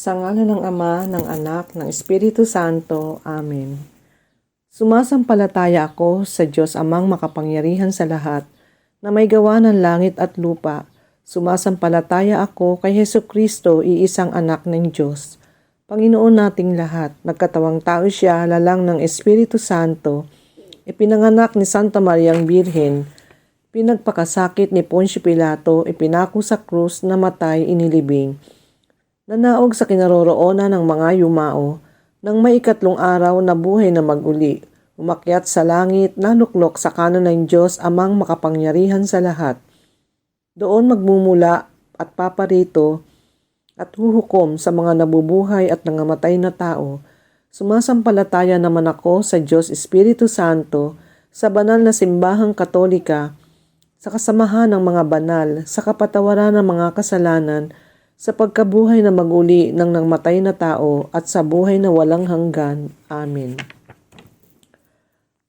Sa ngala ng Ama, ng Anak, ng Espiritu Santo. Amen. Sumasampalataya ako sa Diyos Amang makapangyarihan sa lahat, na may gawa ng langit at lupa. Sumasampalataya ako kay Heso Kristo, iisang anak ng Diyos. Panginoon nating lahat, nagkatawang tao siya, lalang ng Espiritu Santo, ipinanganak ni Santa Mariang Birhen, pinagpakasakit ni Poncio Pilato, ipinako sa krus, namatay, inilibing, Nanaog sa kinaroroonan ng mga yumao, nang may ikatlong araw na buhay na maguli, umakyat sa langit, naluklok sa kanan ng Diyos amang makapangyarihan sa lahat. Doon magmumula at paparito at huhukom sa mga nabubuhay at nangamatay na tao. Sumasampalataya naman ako sa Diyos Espiritu Santo, sa banal na simbahang katolika, sa kasamahan ng mga banal, sa kapatawaran ng mga kasalanan, sa pagkabuhay na maguli ng nangmatay na tao at sa buhay na walang hanggan. Amen.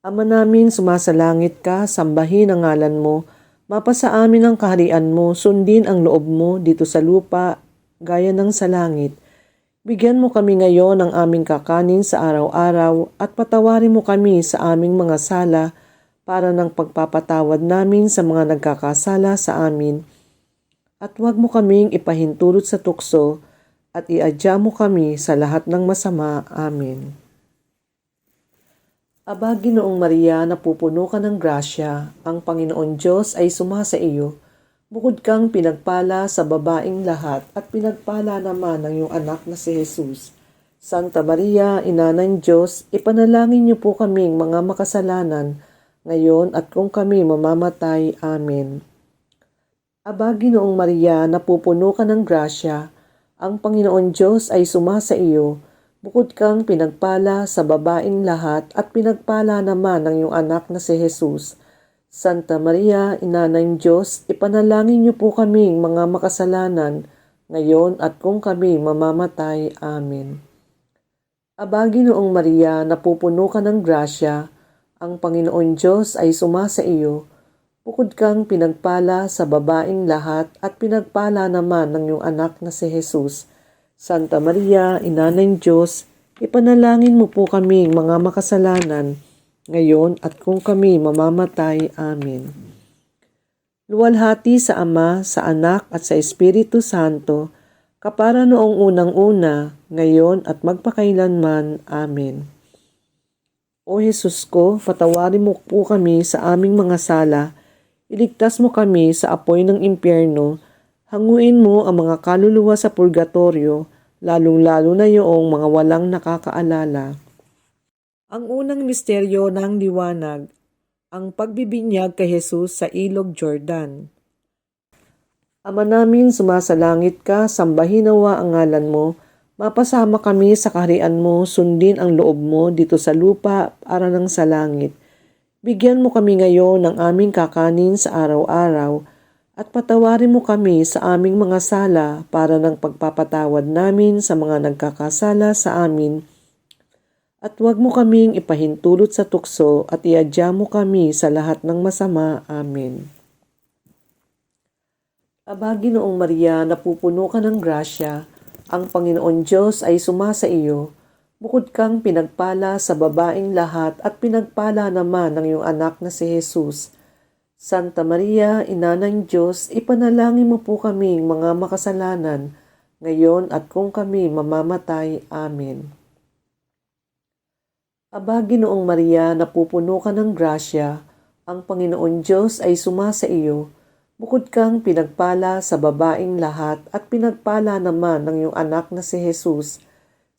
Ama namin, sumasalangit ka, sambahin ang ngalan mo, mapasa amin ang kaharian mo, sundin ang loob mo dito sa lupa, gaya ng sa langit. Bigyan mo kami ngayon ng aming kakanin sa araw-araw at patawarin mo kami sa aming mga sala para ng pagpapatawad namin sa mga nagkakasala sa amin at huwag mo kaming ipahintulot sa tukso at iadya mo kami sa lahat ng masama. Amen. Aba, Ginoong Maria, napupuno ka ng grasya, ang Panginoon Diyos ay sumasa iyo. Bukod kang pinagpala sa babaing lahat at pinagpala naman ng iyong anak na si Jesus. Santa Maria, Ina ng Diyos, ipanalangin niyo po kaming mga makasalanan, ngayon at kung kami mamamatay. Amen. Aba, Ginoong Maria, napupuno ka ng grasya, ang Panginoon Diyos ay sumasa iyo, bukod kang pinagpala sa babaing lahat at pinagpala naman ng iyong anak na si Jesus. Santa Maria, Ina ng Diyos, ipanalangin niyo po kaming mga makasalanan, ngayon at kung kami mamamatay. Amen. Aba, Ginoong Maria, napupuno ka ng grasya, ang Panginoon Diyos ay sumasa iyo, Bukod kang pinagpala sa babaing lahat at pinagpala naman ng iyong anak na si Jesus. Santa Maria, Ina ng Diyos, ipanalangin mo po kami mga makasalanan, ngayon at kung kami mamamatay. Amen. Luwalhati sa Ama, sa Anak at sa Espiritu Santo, kapara noong unang-una, ngayon at magpakailanman. Amen. O Jesus ko, patawarin mo po kami sa aming mga sala, Iligtas mo kami sa apoy ng impyerno, hanguin mo ang mga kaluluwa sa purgatorio, lalong-lalo na yung mga walang nakakaalala. Ang unang misteryo ng liwanag, ang pagbibinyag kay Jesus sa ilog Jordan. Ama namin, sumasalangit ka, sambahin nawa ang ngalan mo, mapasama kami sa kaharian mo, sundin ang loob mo dito sa lupa para ng sa langit. Bigyan mo kami ngayon ng aming kakanin sa araw-araw at patawarin mo kami sa aming mga sala para ng pagpapatawad namin sa mga nagkakasala sa amin at huwag mo kaming ipahintulot sa tukso at iadya mo kami sa lahat ng masama. Amen. Aba, Ginoong Maria, napupuno ka ng grasya, ang Panginoon Diyos ay sumasa iyo, Bukod kang pinagpala sa babaing lahat at pinagpala naman ng iyong anak na si Jesus. Santa Maria, Ina ng Diyos, ipanalangin mo po kaming mga makasalanan, ngayon at kung kami mamamatay. Amen. Aba, Ginoong Maria, napupuno ka ng grasya, ang Panginoon Diyos ay sumasa iyo, bukod kang pinagpala sa babaing lahat at pinagpala naman ng iyong anak na si Jesus.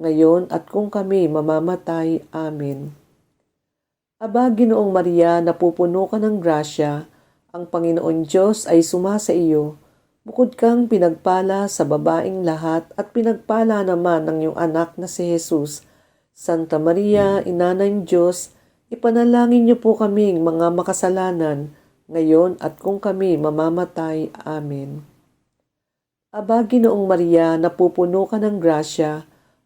ngayon at kung kami mamamatay. Amen. Aba, Ginoong Maria, napupuno ka ng grasya, ang Panginoon Diyos ay sumasa iyo. Bukod kang pinagpala sa babaing lahat at pinagpala naman ng iyong anak na si Jesus. Santa Maria, Ina ng Diyos, ipanalangin niyo po kaming mga makasalanan, ngayon at kung kami mamamatay. Amen. Aba, Ginoong Maria, napupuno ka ng grasya,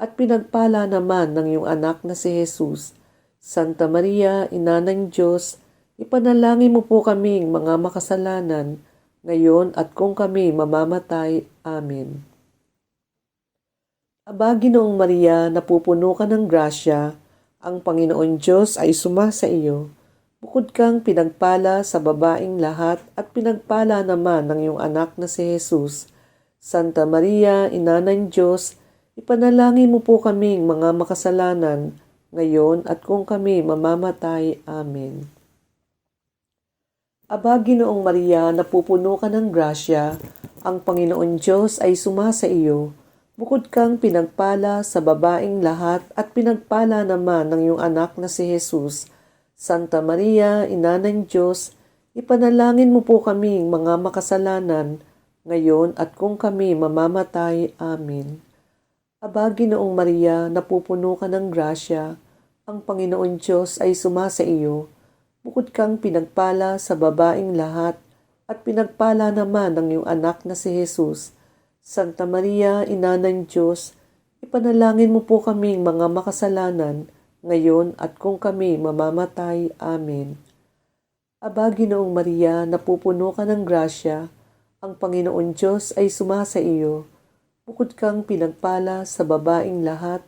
at pinagpala naman ng iyong anak na si Jesus. Santa Maria, Ina ng Diyos, ipanalangin mo po kaming mga makasalanan, ngayon at kung kami mamamatay. Amen. Aba, Ginoong Maria, napupuno ka ng grasya, ang Panginoon Diyos ay sumasa iyo. Bukod kang pinagpala sa babaing lahat at pinagpala naman ng iyong anak na si Jesus. Santa Maria, Ina ng Diyos, ipanalangin mo po kaming mga makasalanan, ngayon at kung kami mamamatay. Amen. Aba, Ginoong Maria, napupuno ka ng grasya, ang Panginoon Diyos ay sumasa iyo. Bukod kang pinagpala sa babaing lahat at pinagpala naman ng iyong anak na si Jesus. Santa Maria, Ina ng Diyos, ipanalangin mo po kaming mga makasalanan, ngayon at kung kami mamamatay. Amen. Aba, Ginoong Maria, napupuno ka ng grasya, ang Panginoon Diyos ay sumasa iyo. Bukod kang pinagpala sa babaing lahat at pinagpala naman ng iyong anak na si Jesus. Santa Maria, Ina ng Diyos, ipanalangin mo po kaming mga makasalanan, ngayon at kung kami mamamatay. Amen. Aba, Ginoong Maria, napupuno ka ng grasya, ang Panginoon Diyos ay sumasa iyo. Bukod kang pinagpala sa babaing lahat,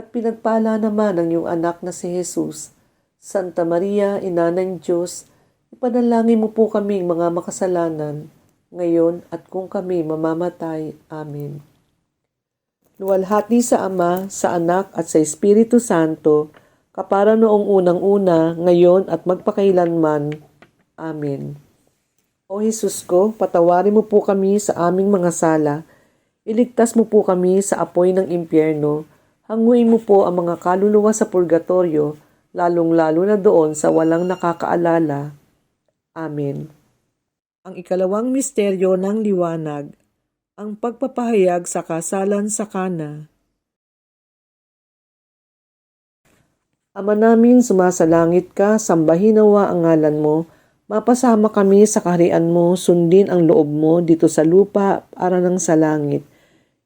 at pinagpala naman ng iyong anak na si Jesus. Santa Maria, Ina ng Diyos, ipanalangin mo po kaming mga makasalanan, ngayon at kung kami mamamatay. Amen. Luwalhati sa Ama, sa Anak at sa Espiritu Santo, kapara noong unang-una, ngayon at magpakailanman. Amen. O Jesus ko, patawarin mo po kami sa aming mga sala, iligtas mo po kami sa apoy ng impyerno, hanguin mo po ang mga kaluluwa sa purgatorio, lalong-lalo na doon sa walang nakakaalala. Amen. Ang ikalawang misteryo ng liwanag, ang pagpapahayag sa kasalan sa Kana. Ama namin, sumasalangit ka, sambahin nawa ang ngalan mo, mapasama kami sa kaharian mo, sundin ang loob mo dito sa lupa para ng sa langit.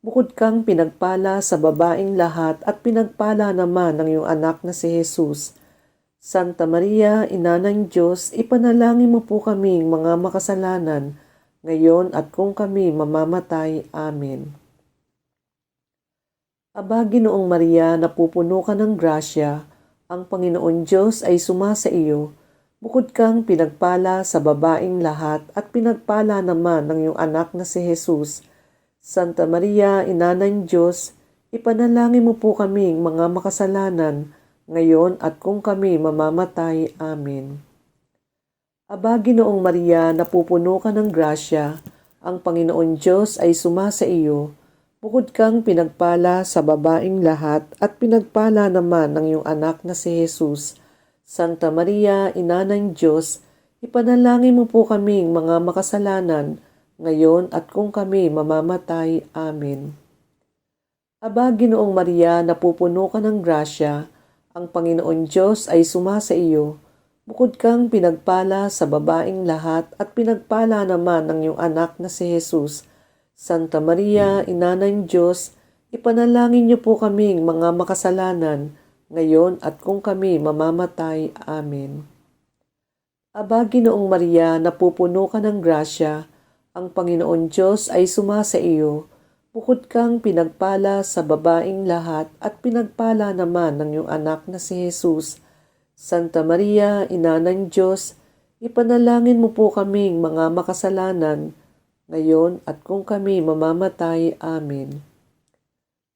Bukod kang pinagpala sa babaing lahat at pinagpala naman ng iyong anak na si Jesus. Santa Maria, Ina ng Diyos, ipanalangin mo po kaming mga makasalanan, ngayon at kung kami mamamatay. Amen. Aba, Ginoong Maria, napupuno ka ng grasya, ang Panginoon Diyos ay sumasa iyo. Bukod kang pinagpala sa babaing lahat at pinagpala naman ng iyong anak na si Jesus. Santa Maria, Ina ng Diyos, ipanalangin mo po kaming mga makasalanan, ngayon at kung kami mamamatay. Amen. Aba, Ginoong Maria, napupuno ka ng grasya, ang Panginoon Diyos ay sumasa iyo. Bukod kang pinagpala sa babaing lahat at pinagpala naman ng iyong anak na si Jesus. Santa Maria, Ina ng Diyos, ipanalangin mo po kaming mga makasalanan, ngayon at kung kami mamamatay. Amen. Aba, Ginoong Maria, napupuno ka ng grasya, ang Panginoon Diyos ay sumasa iyo. Bukod kang pinagpala sa babaing lahat at pinagpala naman ng iyong anak na si Jesus. Santa Maria, Ina ng Diyos, ipanalangin niyo po kaming mga makasalanan, ngayon at kung kami mamamatay. Amen. Aba, Ginoong Maria, napupuno ka ng grasya, ang Panginoon Diyos ay sumasa iyo. Bukod kang pinagpala sa babaing lahat at pinagpala naman ng iyong anak na si Jesus. Santa Maria, Ina ng Diyos, ipanalangin mo po kaming mga makasalanan, ngayon at kung kami mamamatay. Amen.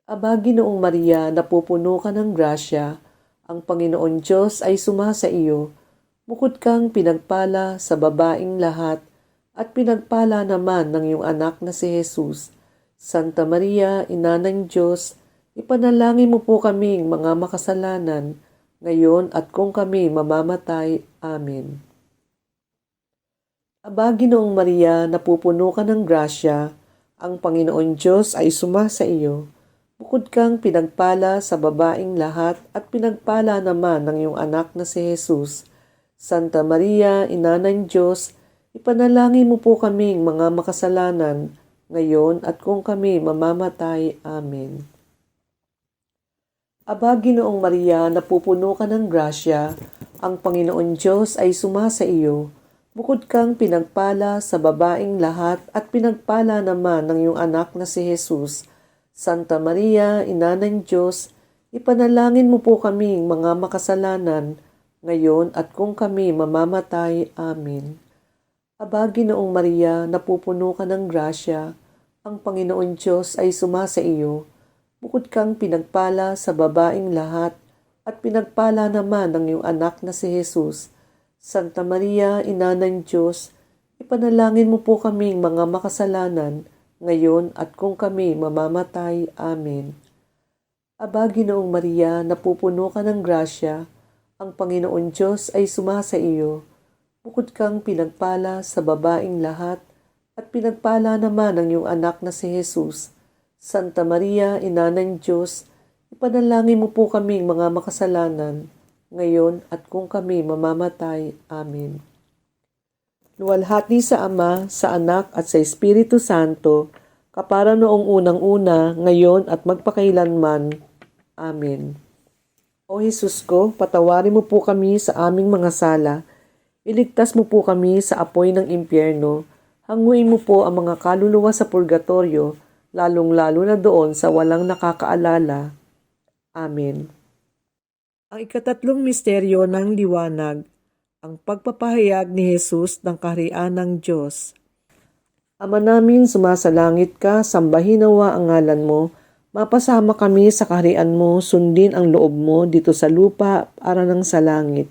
Aba, Ginoong Maria, napupuno ka ng grasya, ang Panginoon Diyos ay sumasa iyo. Bukod kang pinagpala sa babaing lahat at pinagpala naman ng iyong anak na si Jesus. Santa Maria, Ina ng Diyos, ipanalangin mo po kaming mga makasalanan, ngayon at kung kami mamamatay. Amen. Aba, Ginoong Maria, napupuno ka ng grasya, ang Panginoon Diyos ay sumasa iyo. Bukod kang pinagpala sa babaing lahat at pinagpala naman ng iyong anak na si Jesus. Santa Maria, Ina ng Diyos, ipanalangin mo po kaming mga makasalanan, ngayon at kung kami mamamatay. Amen. Aba, Ginoong Maria, napupuno ka ng grasya, ang Panginoon Diyos ay sumasa iyo. Bukod kang pinagpala sa babaing lahat at pinagpala naman ng iyong anak na si Jesus. Santa Maria, Ina ng Diyos, ipanalangin mo po kaming mga makasalanan, ngayon at kung kami mamamatay. Amen. Aba, Ginoong Maria, napupuno ka ng grasya, ang Panginoon Diyos ay sumasa iyo. Bukod kang pinagpala sa babaing lahat at pinagpala naman ng iyong anak na si Jesus. Santa Maria, Ina ng Diyos, ipanalangin mo po kaming mga makasalanan, ngayon at kung kami mamamatay. Amen. Aba, Ginoong Maria, napupuno ka ng grasya, ang Panginoon Diyos ay sumasa iyo. Bukod kang pinagpala sa babaing lahat at pinagpala naman ng iyong anak na si Jesus. Santa Maria, Ina ng Diyos, ipanalangin mo po kaming mga makasalanan, ngayon at kung kami mamamatay. Amen. Luwalhati sa Ama, sa Anak at sa Espiritu Santo, kapara noong unang-una, ngayon at magpakailanman. Amen. O Jesus ko, patawarin mo po kami sa aming mga sala, iligtas mo po kami sa apoy ng impyerno, hanguin mo po ang mga kaluluwa sa purgatorio, lalong-lalo na doon sa walang nakakaalala. Amen. Ang ikatatlong misteryo ng liwanag, ang pagpapahayag ni Jesus ng kaharian ng Diyos. Ama namin, sumasalangit ka, sambahin nawa ang ngalan mo, mapasama kami sa kaharian mo, sundin ang loob mo dito sa lupa para ng sa langit.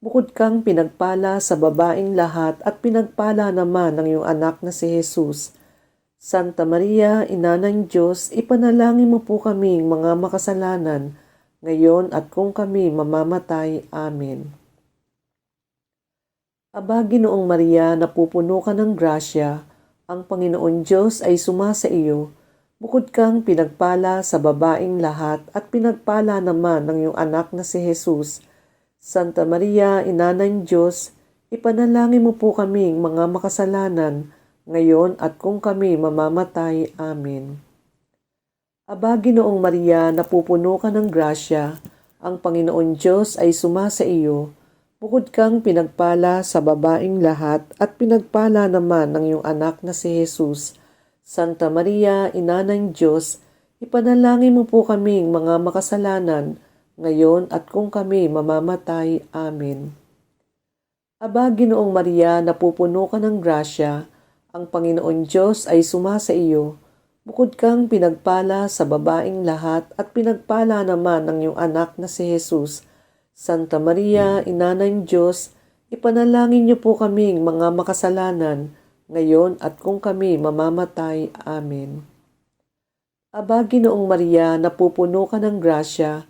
Bukod kang pinagpala sa babaing lahat at pinagpala naman ng iyong anak na si Jesus. Santa Maria, Ina ng Diyos, ipanalangin mo po kaming mga makasalanan, ngayon at kung kami mamamatay. Amen. Aba, Ginoong Maria, napupuno ka ng grasya, ang Panginoon Diyos ay sumasa iyo. Bukod kang pinagpala sa babaing lahat at pinagpala naman ng iyong anak na si Jesus. Santa Maria, Ina ng Diyos, ipanalangin mo po kaming mga makasalanan, ngayon at kung kami mamamatay. Amen. Aba, Ginoong Maria, napupuno ka ng grasya, ang Panginoon Diyos ay sumasa iyo. Bukod kang pinagpala sa babaing lahat at pinagpala naman ng iyong anak na si Jesus. Santa Maria, Ina ng Diyos, ipanalangin mo po kaming mga makasalanan, ngayon at kung kami mamamatay. Amen. Aba, Ginoong Maria, napupuno ka ng grasya, ang Panginoon Diyos ay sumasa iyo. Bukod kang pinagpala sa babaing lahat at pinagpala naman ng iyong anak na si Jesus. Santa Maria, Ina ng Diyos, ipanalangin niyo po kaming mga makasalanan, ngayon at kung kami mamamatay. Amen. Aba, Ginoong Maria, napupuno ka ng grasya,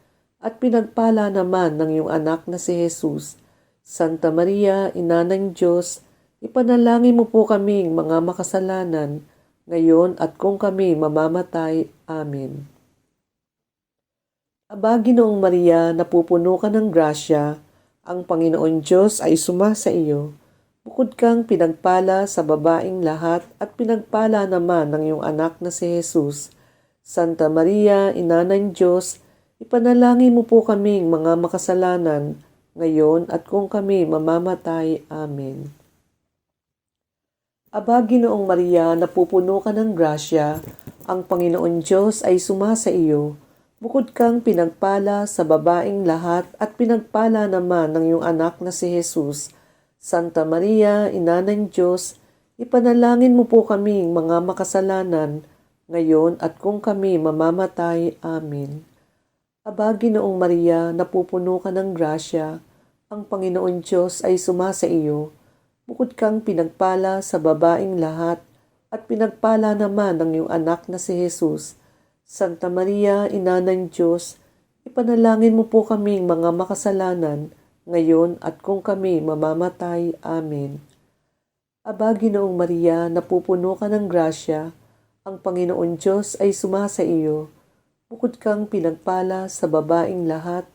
at pinagpala naman ng iyong anak na si Jesus. Santa Maria, Ina ng Diyos, ipanalangin mo po kaming mga makasalanan, ngayon at kung kami mamamatay. Amen. Aba, Ginoong Maria, napupuno ka ng grasya, ang Panginoon Diyos ay sumasa iyo. Bukod kang pinagpala sa babaing lahat at pinagpala naman ng iyong anak na si Jesus. Santa Maria, Ina ng Diyos, ipanalangin mo po kaming mga makasalanan, ngayon at kung kami mamamatay. Amen. Aba, Ginoong Maria, napupuno ka ng grasya, ang Panginoon Diyos ay sumasa iyo. Bukod kang pinagpala sa babaing lahat at pinagpala naman ng iyong anak na si Jesus. Santa Maria, Ina ng Diyos, ipanalangin mo po kaming mga makasalanan, ngayon at kung kami mamamatay. Amen. Aba, Ginoong Maria, napupuno ka ng grasya, ang Panginoon Diyos ay sumasa iyo. Bukod kang pinagpala sa babaing lahat at pinagpala naman ng iyong anak na si Jesus. Santa Maria, Ina ng Diyos, ipanalangin mo po kaming mga makasalanan, ngayon at kung kami mamamatay. Amen. Aba, Ginoong Maria, napupuno ka ng grasya, ang Panginoon Diyos ay sumasa iyo. Bukod kang pinagpala sa babaing lahat,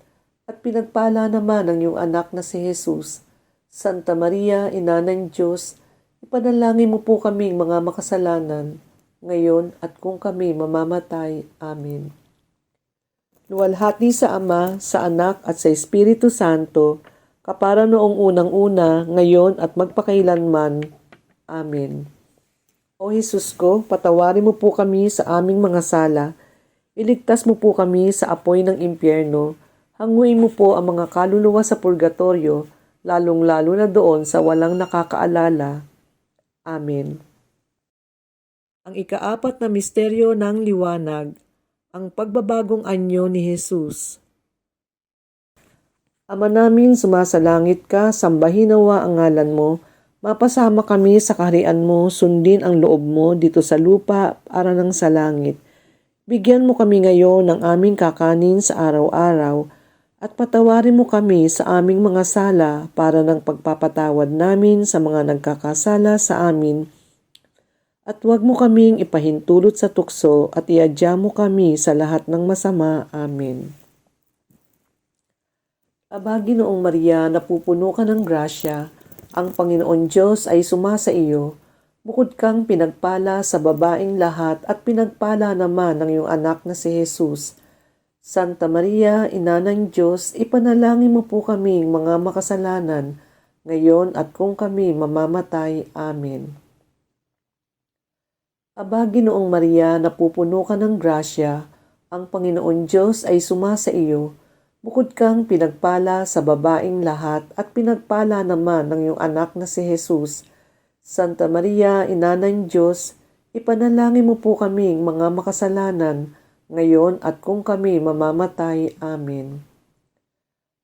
at pinagpala naman ng iyong anak na si Jesus. Santa Maria, Ina ng Diyos, ipanalangin mo po kaming mga makasalanan, ngayon at kung kami mamamatay. Amen. Luwalhati sa Ama, sa Anak at sa Espiritu Santo, kapara noong unang-una, ngayon at magpakailanman. Amen. O Jesus ko, patawarin mo po kami sa aming mga sala, iligtas mo po kami sa apoy ng impyerno, hanguin mo po ang mga kaluluwa sa purgatorio, lalong-lalo na doon sa walang nakakaalala. Amen. Ang ikaapat na misteryo ng liwanag, ang pagbabagong anyo ni Jesus. Ama namin, sumasalangit ka, sambahin nawa ang ngalan mo, mapasama kami sa kaharian mo, sundin ang loob mo dito sa lupa para ng sa langit. Bigyan mo kami ngayon ng aming kakanin sa araw-araw at patawarin mo kami sa aming mga sala para ng pagpapatawad namin sa mga nagkakasala sa amin at huwag mo kaming ipahintulot sa tukso at iadya mo kami sa lahat ng masama. Amen. Aba, Ginoong Maria, napupuno ka ng grasya, ang Panginoon Diyos ay sumasa iyo. Bukod kang pinagpala sa babaing lahat at pinagpala naman ng iyong anak na si Jesus. Santa Maria, Ina ng Diyos, ipanalangin mo po kaming mga makasalanan, ngayon at kung kami mamamatay. Amen. Aba, Ginoong Maria, napupuno ka ng grasya, ang Panginoon Diyos ay sumasa iyo. Bukod kang pinagpala sa babaing lahat at pinagpala naman ng iyong anak na si Jesus. Santa Maria, Ina ng Diyos, ipanalangin mo po kaming mga makasalanan, ngayon at kung kami mamamatay. Amen.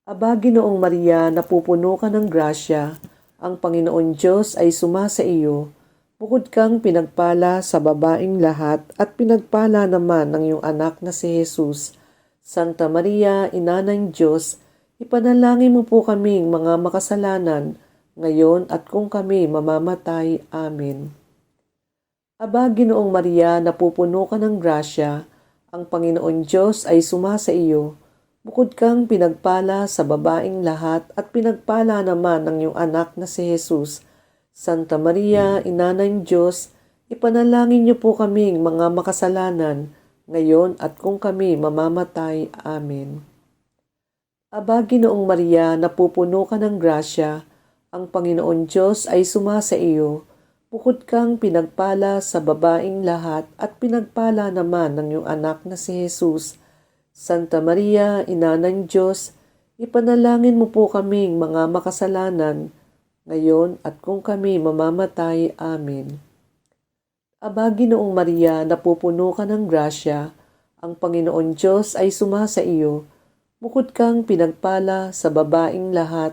Aba, Ginoong Maria, napupuno ka ng grasya, ang Panginoon Diyos ay sumasa iyo. Bukod kang pinagpala sa babaing lahat at pinagpala naman ng iyong anak na si Jesus. Santa Maria, Ina ng Diyos, ipanalangin mo po kaming mga makasalanan, ngayon at kung kami mamamatay. Amen. Aba, Ginoong Maria, napupuno ka ng grasya, ang Panginoon Diyos ay sumasa iyo. Bukod kang pinagpala sa babaing lahat at pinagpala naman ng iyong anak na si Jesus. Santa Maria, Ina ng Diyos, ipanalangin niyo po kaming mga makasalanan, ngayon at kung kami mamamatay. Amen. Aba, Ginoong Maria, napupuno ka ng grasya, ang Panginoon Diyos ay sumasa iyo. Bukod kang pinagpala sa babaing lahat at pinagpala naman ng iyong anak na si Jesus. Santa Maria, Ina ng Diyos, ipanalangin mo po kaming mga makasalanan, ngayon at kung kami mamamatay. Amen. Aba, Ginoong Maria, napupuno ka ng grasya, ang Panginoon Diyos ay sumasa iyo. Bukod kang pinagpala sa babaing lahat,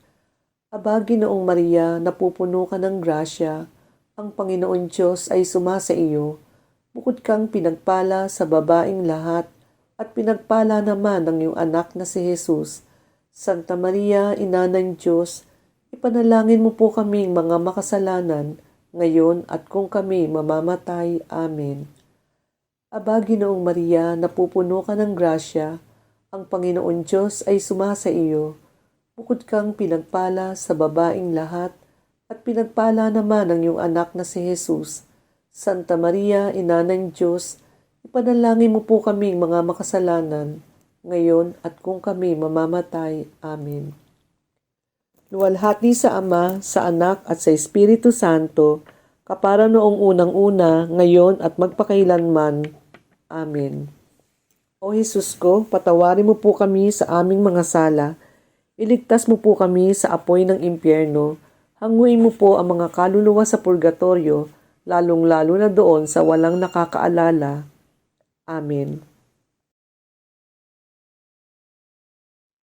Aba, Ginoong Maria, napupuno ka ng grasya, ang Panginoon Diyos ay sumasa iyo. Bukod kang pinagpala sa babaing lahat, at pinagpala naman ng iyong anak na si Jesus. Santa Maria, Ina ng Diyos, ipanalangin mo po kaming mga makasalanan, ngayon at kung kami mamamatay. Amen. Aba, Ginoong Maria, napupuno ka ng grasya, ang Panginoon Diyos ay sumasa iyo. Bukod kang pinagpala sa babaing lahat, at pinagpala naman ng iyong anak na si Jesus. Santa Maria, Ina ng Diyos, ipanalangin mo po kaming mga makasalanan, ngayon at kung kami mamamatay. Amen. Luwalhati sa Ama, sa Anak at sa Espiritu Santo, kapara noong unang-una, ngayon at magpakailanman. Amen. O Jesus ko, patawarin mo po kami sa aming mga sala. Iligtas mo po kami sa apoy ng impyerno. Hanguin mo po ang mga kaluluwa sa purgatorio, lalong-lalo na doon sa walang nakakaalala. Amen.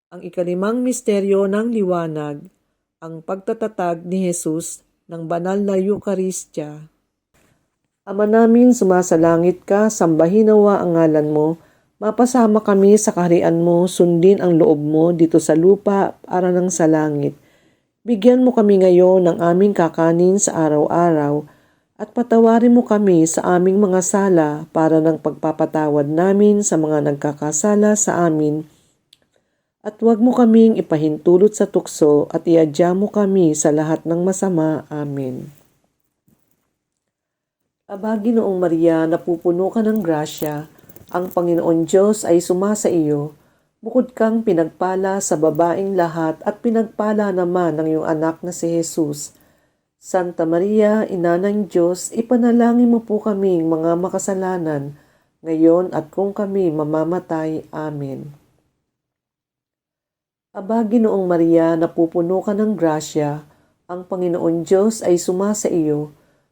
Ang ikalimang misteryo ng liwanag, ang pagtatatag ni Jesus ng banal na Eukaristya. Ama namin, sumasalangit ka, sambahin nawa ang ngalan mo, mapasama kami sa kaharian mo, sundin ang loob mo dito sa lupa para ng sa langit. Bigyan mo kami ngayon ng aming kakanin sa araw-araw, at patawarin mo kami sa aming mga sala para ng pagpapatawad namin sa mga nagkakasala sa amin, at huwag mo kaming ipahintulot sa tukso at iadya mo kami sa lahat ng masama. Amen. Aba, Ginoong Maria, napupuno ka ng grasya, ang Panginoon Diyos ay sumasa iyo. Bukod kang pinagpala sa babaing lahat at pinagpala naman ng iyong anak na si Jesus. Santa Maria, Ina ng Diyos, ipanalangin mo po kaming mga makasalanan, ngayon at kung kami mamamatay. Amen. Aba, Ginoong Maria, napupuno ka ng grasya, ang Panginoon Diyos ay sumasa iyo.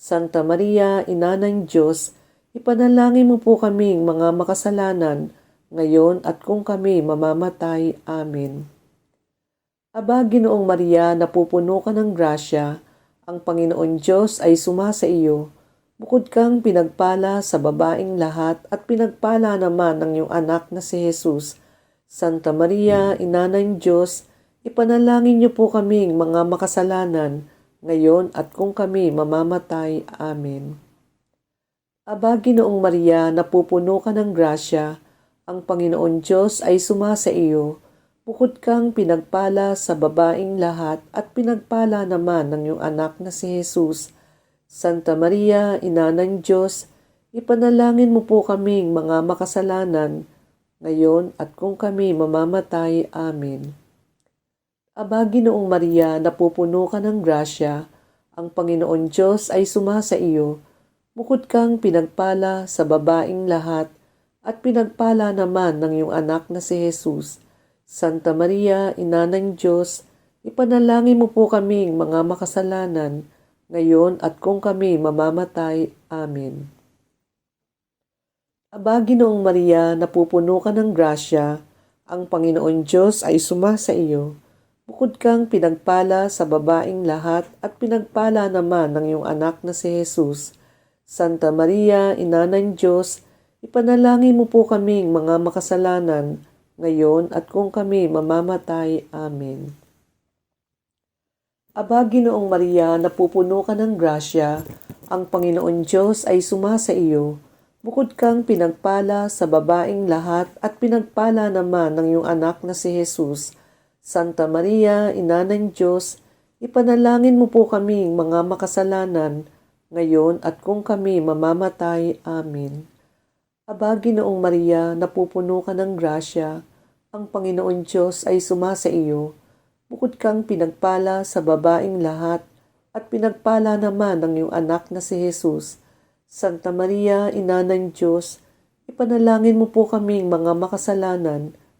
Santa Maria, Ina ng Diyos, ipanalangin mo po kaming mga makasalanan, ngayon at kung kami mamamatay. Amen. Aba, Ginoong Maria, napupuno ka ng grasya, ang Panginoon Diyos ay sumasa iyo. Bukod kang pinagpala sa babaing lahat at pinagpala naman ng iyong anak na si Jesus. Santa Maria, Ina ng Diyos, ipanalangin niyo po kaming mga makasalanan, ngayon at kung kami mamamatay. Amen. Aba, Ginoong Maria, napupuno ka ng grasya, ang Panginoon Diyos ay sumasa iyo. Bukod kang pinagpala sa babaing lahat at pinagpala naman ng iyong anak na si Jesus. Santa Maria, Ina ng Diyos, ipanalangin mo po kaming mga makasalanan, ngayon at kung kami mamamatay. Amen. Aba, Ginoong Maria, napupuno ka ng grasya, ang Panginoon Diyos ay sumasa iyo. Bukod kang pinagpala sa babaing lahat, at pinagpala naman ng iyong anak na si Jesus. Santa Maria, Ina ng Diyos, ipanalangin mo po kaming mga makasalanan, ngayon at kung kami mamamatay. Amen. Aba, Ginoong Maria, napupuno ka ng grasya, ang Panginoon Diyos ay sumasa iyo. Bukod kang pinagpala sa babaing lahat at pinagpala naman ng iyong anak na si Jesus. Santa Maria, Ina ng Diyos, ipanalangin mo po kaming mga makasalanan, ngayon at kung kami mamamatay. Amen. Aba, Ginoong Maria, napupuno ka ng grasya, ang Panginoon Diyos ay sumasa iyo. Bukod kang pinagpala sa babaing lahat at pinagpala naman ng iyong anak na si Jesus. Santa Maria, Ina ng Diyos, ipanalangin mo po kaming mga makasalanan, ngayon at kung kami mamamatay. Amen. Aba, Ginoong Maria, napupuno ka ng grasya, ang Panginoon Diyos ay sumasa iyo. Bukod kang pinagpala sa babaing lahat at pinagpala naman ng iyong anak na si Jesus. Santa Maria, Ina ng Diyos, ipanalangin mo po kaming mga makasalanan,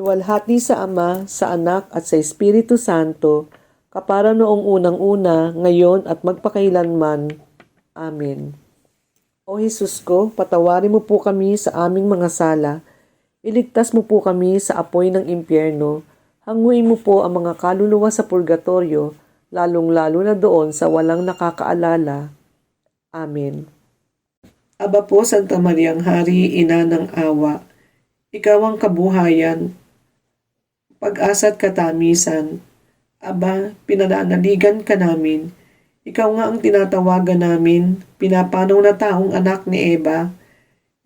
Luwalhati sa Ama, sa Anak at sa Espiritu Santo, kapara noong unang-una, ngayon at magpakailanman. Amen. O Jesus ko, patawarin mo po kami sa aming mga sala. Iligtas mo po kami sa apoy ng impyerno. Hanguin mo po ang mga kaluluwa sa purgatorio, lalong-lalo na doon sa walang nakakaalala. Amen. Aba po, Santa Mariang Hari, Ina ng Awa, Ikaw ang kabuhayan, pag-asa at katamisan. Aba, pinananaligan ka namin. Ikaw nga ang tinatawagan namin, pinapanaw na taong anak ni Eva.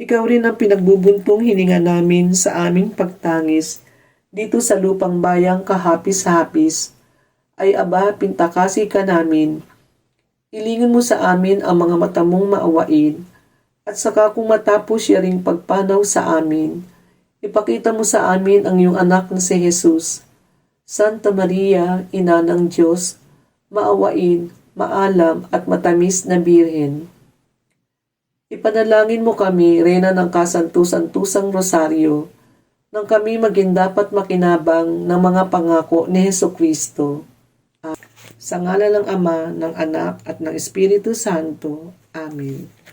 Ikaw rin ang pinagbubuntong hininga namin sa aming pagtangis dito sa lupang bayang kahapis-hapis. Ay aba, pintakasi ka namin. Ilingin mo sa amin ang mga mata mong maawain at saka kung matapos siya ring pagpanaw sa amin, ipakita mo sa amin ang iyong anak na si Jesus. Santa Maria, Ina ng Diyos, maawain, maalam at matamis na Birhen. Ipanalangin mo kami, Reyna ng Kasantu-Santusang Rosaryo, nang kami maging dapat makinabang ng mga pangako ni Heso Kristo. Sa ngala ng Ama, ng Anak at ng Espiritu Santo. Amen.